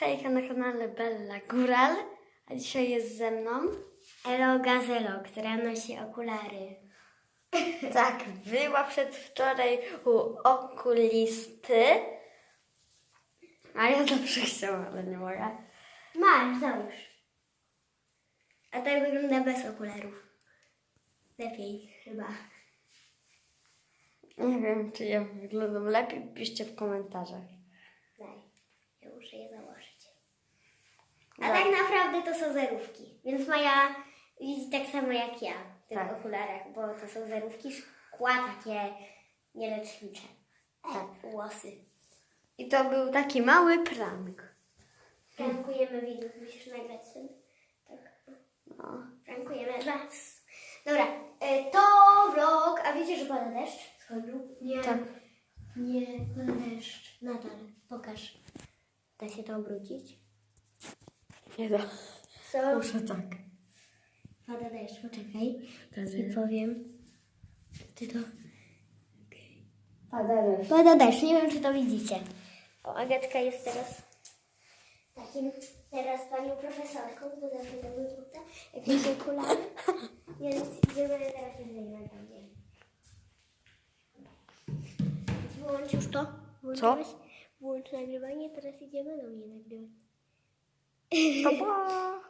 Hejka na kanale Bella Góral, a dzisiaj jest ze mną. Elo Gazelo, która nosi okulary. Tak, była przedwczoraj u okulisty. A ja zawsze chciałam, ale nie mogę. Masz, załóż. A tak wygląda bez okularów. Lepiej chyba. Nie wiem, czy ja wyglądam lepiej, piszcie w komentarzach. Daj, ja muszę je założyć. A Tak. tak naprawdę to są zerówki, więc Maja widzi tak samo jak ja w tych Tak. okularach, bo to są zerówki szkła takie nielecznicze. Tak, włosy. I to był taki mały prank. Prankujemy widzów, musisz nagrać ten. Tak. No. Prankujemy was. Dobra, e, to vlog. A wiecie, że pada deszcz? Schodził? Nie. Tak. Nie, pada deszcz. Nadal. Pokaż. Da się to obrócić? Nie da. Co? Muszę tak. Pada deszcz, poczekaj. Teraz I powiem. Ty to. Pada deszcz. Pada deszcz, nie wiem czy to widzicie. O, Agatka jest teraz takim, teraz panią profesorką, bo zawsze to był tutaj, jakieś okulary. Więc idziemy teraz już nagrywanie. Wyłącz już to. Włączyłeś? Włącz nagrywanie, teraz idziemy do mnie nagrywać. 好不好